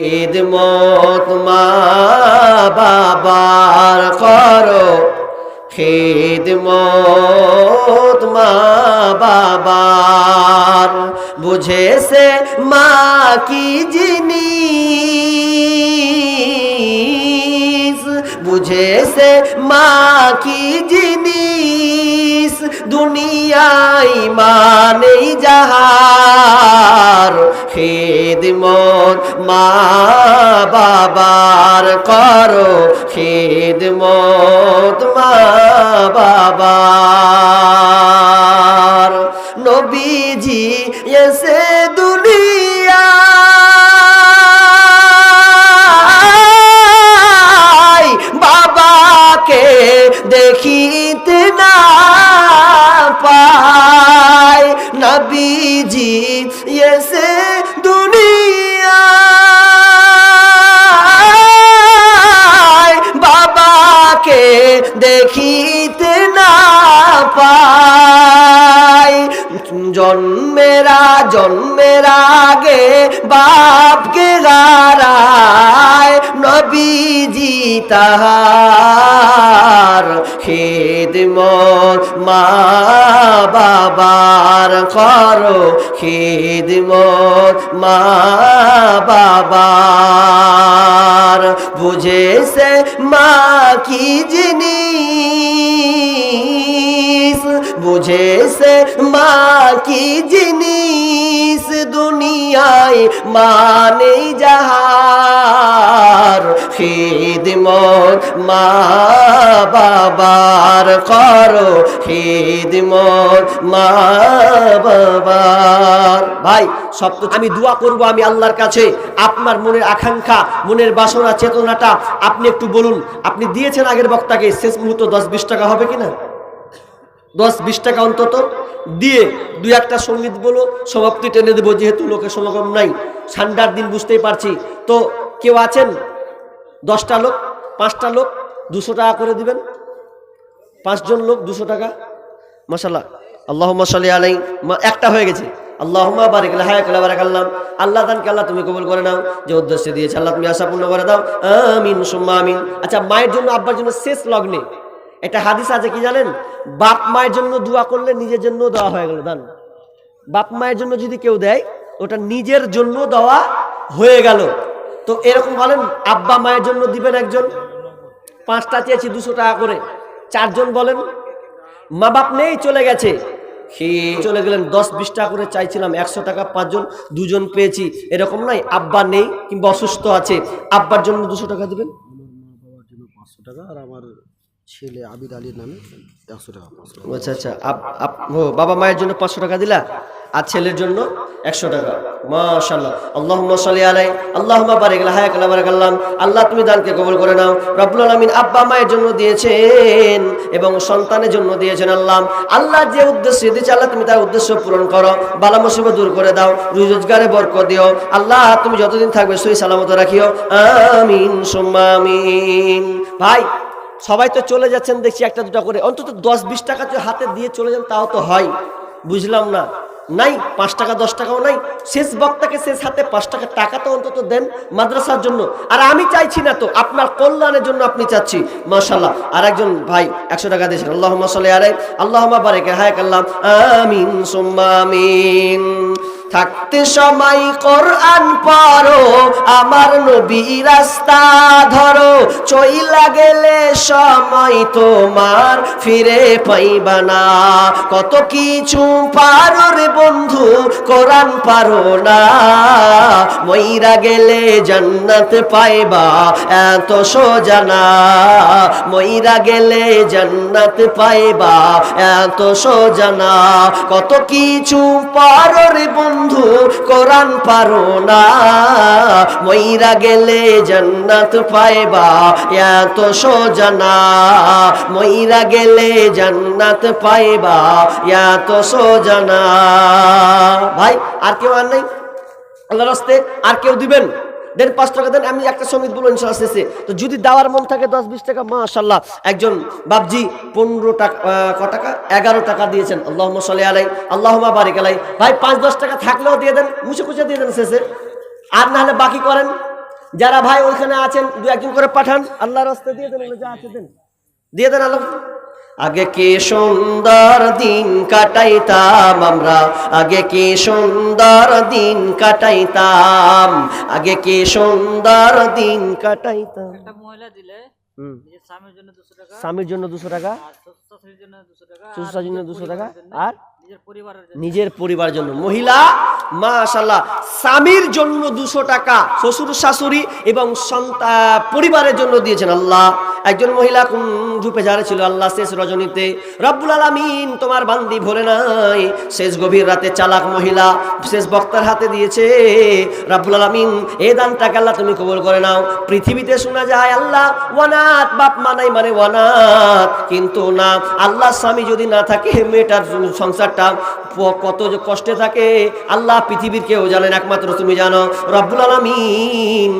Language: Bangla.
ঈদ মত মা বাবার করো। খিদমত মা বাবার। বুঝেছে মা কি জিনিস? বুঝেছে মা কি জিনিস? দুনিয়ায় মানেই যাহার খেদমত মা বাবার করো খেদমত মা বাবার। নবীজি এসে দুনিয়া বাবাকে দেখিতে না পায় নবীজি এসে দুনিয়া বাবাকে দেখিতে না পায় জন্মেরা জন্মের আগে বাপকে গারায় নবীজি তাহার খেদমত, মা বাবার করো খেদমত, মা বাবার বুঝেছে মা কি জিনিস? বুঝেছে মা কি জিনিস? দুনিয়ায় মানে যাহার। খিদমত মা বাবার করো, খিদমত মা বাবার। ভাই, সব আমি দোয়া করব আমি আল্লাহর কাছে। আপনার মনের আকাঙ্ক্ষা, মনের বাসনা, চেতনাটা আপনি একটু বলুন। আপনি দিয়েছেন আগের বক্তাকে, শেষ মুহূর্ত দশ বিশ টাকা হবে কিনা? দশ বিশ টাকা অন্তত? দিয়ে দুই একটা সংগীত বলো, সমাপ্তি টেনে দেবো, যেহেতু লোকের সমাগম নাই। ঠান্ডার দিন বুঝতেই পারছি। তো কেউ আছেন? দশটা লোক, পাঁচটা লোক, দুশো টাকা করে দিবেন। পাঁচজন লোক, দুশো টাকা। মশাল্লাহ আল্লাহ মশালি আলাই একটা হয়ে গেছে। আল্লাহ বারিক হায় কালা বারাক আল্লাহ দানকে আল্লাহ তুমি কবুল করে নাও, যে উদ্দেশ্যে দিয়েছে। আল্লাহ তুমি আশা পূর্ণ করে দাও। আমিন, সুম্মা আমিন। আচ্ছা মায়ের জন্য, আব্বার জন্য শেষ লগ্নে একটা হাদিস আছে, কি জানেন? বাপ মায়ের জন্য দোয়া করলে নিজের জন্য দেওয়া হয়ে গেল দান বাপ মায়ের জন্য যদি কেউ দেয়, ওটা নিজের জন্য দেওয়া হয়ে গেল। তো এরকম বলেন, আব্বা মায়ের জন্য দিবেন একজন? পাঁচটা চেয়েছি, দুশো টাকা করে। চারজন বলেন, মা বাপ নেই, চলে গেছে। চলে গেলেন, দশ বিশ টাকা করে চাইছিলাম, একশো টাকা, পাঁচজন, দুজন পেয়েছি। এরকম নাই আব্বা নেই কিংবা অসুস্থ আছে। আব্বার জন্য দুশো টাকা দিবেন? ছেলে আবিদ আলীর নামে একশো টাকা আচ্ছা আচ্ছা। ও, বাবা মায়ের জন্য পাঁচশো টাকা দিলা? আর ছেলের জন্য একশো টাকা। মাশাল্লাহ আল্লাহ সাল্লি আলাই আল্লাহ বারিক হায় কালা বারাক আল্লাহ আল্লাহ, তুমি দানকে কবুল করে নাও। রব্বুল আলামিন আব্বা মায়ের জন্য দিয়েছেন এবং সন্তানের জন্য দিয়েছেন আল্লাহ। আল্লাহ যে উদ্দেশ্যে দিয়েছে, আল্লাহ তুমি তার উদ্দেশ্য পূরণ করো। বালা মুসিবত দূর করে দাও। রোজগারে বরকত দিও। আল্লাহ, তুমি যতদিন থাকবে সই সালামত রাখিও। আমিন, সুম্মা আমিন। ভাই সবাই তো চলে যাচ্ছেন, দেখছি একটা দুটা করে। অন্তত দশ বিশ টাকা হাতে দিয়ে চলে যান, তাও তো হয়। বুঝলাম না। নাই, পাঁচ টাকা, দশ টাকাও নাই। শেষ বক্তাকে শেষ হাতে পাঁচ টাকা টাকা তো অন্তত দেন মাদ্রাসার জন্য। আর আমি চাইছি না তো, আপনার কল্যাণের জন্য আপনি চাচ্ছি। মাশাল্লাহ আর একজন ভাই একশো টাকা দিয়েছেন। আল্লাহ মাসাল্লাহ আলাই আল্লাহ বারেকে, হায় কাল্লাম আমিন, সুম্মা আমিন। থাকতে সময় কোরআন পড়ো, আমার নবী রাস্তা ধরো। চইলা গেলে সময় তোমার ফিরে পাইবা না। কত কিছু পারো রে বন্ধু, কোরআন পারো না। মইরা গেলে জান্নাত পাইবা, এত সোজা না। মইরা গেলে জান্নাত পাইবা, এত সোজা না। কত কিছু পারো রে বন্ধু, কোরআন পারো না। মইরা গেলে জান্নাত পাইবা, এত সোজা না। মইরা গেলে জান্নাত পাইবা, এত সোজা না। ভাই, আর কেউ আর নেই? আল্লাহর রাস্তে আর কেউ দিবেন? দেন পাঁচ টাকা দেন, আমি একটা সংগীত বলব ইনশাল্লাহ শেষে। তো যদি দেওয়ার মন থাকে দশ বিশ টাকা মাশাল্লাহ একজন বাবজি পনেরো টাকা ক টাকা? এগারো টাকা দিয়েছেন। আল্লাহ সাল্লাহ আলাই আল্লাহ বারিক আলাই। ভাই, পাঁচ দশ টাকা থাকলেও দিয়ে দেন, মুছে কুচে দিয়ে দেন শেষে। আর না হলে বাকি করেন। যারা ভাই ওইখানে আছেন, দু একজন করে পাঠান। আল্লাহর রাস্তা দিয়ে দেন যা আছে, দেন। দিয়ে দেন আল্লাহ। আগে কি সুন্দর দিন কাটাইতাম আমরা? আগে কি সুন্দর দিন কাটাইতাম? আগে কি সুন্দর দিন কাটাইতাম? একটা মহিলা দিলে স্বামীর জন্য দুশো টাকা স্বামীর জন্য দুশো টাকা আর দুশো টাকা আর নিজের পরিবারের জন্য মহিলা মাশাল্লাহ স্বামীর জন্য দুশো টাকা, শ্বশুর শাশুড়ি এবং পরিবারের জন্য দিয়েছেন আল্লাহ। একজন মহিলা কোন রূপে যারা ছিল আল্লাহ শেষ রজনীতে। রব্বুল আলামিন তোমার বান্দি ভরে নাই। শেষ গভীর রাতে চালাক মহিলা শেষ বক্তার হাতে দিয়েছে। রব্বুল আলামিন এই দানটাকে আল্লাহ তুমি কবল করে নাও। পৃথিবীতে শোনা যায় আল্লাহ, ওয়ানাত, বাপ মানাই মানে ওয়ানাত। কিন্তু না, আল্লাহ স্বামী যদি না থাকে, মেয়েটার সংসারটা কত কষ্টে থাকে, আল্লাহ পৃথিবীর কেউ জানেন একমাত্র তুমি জানো রব্বুল আলামিন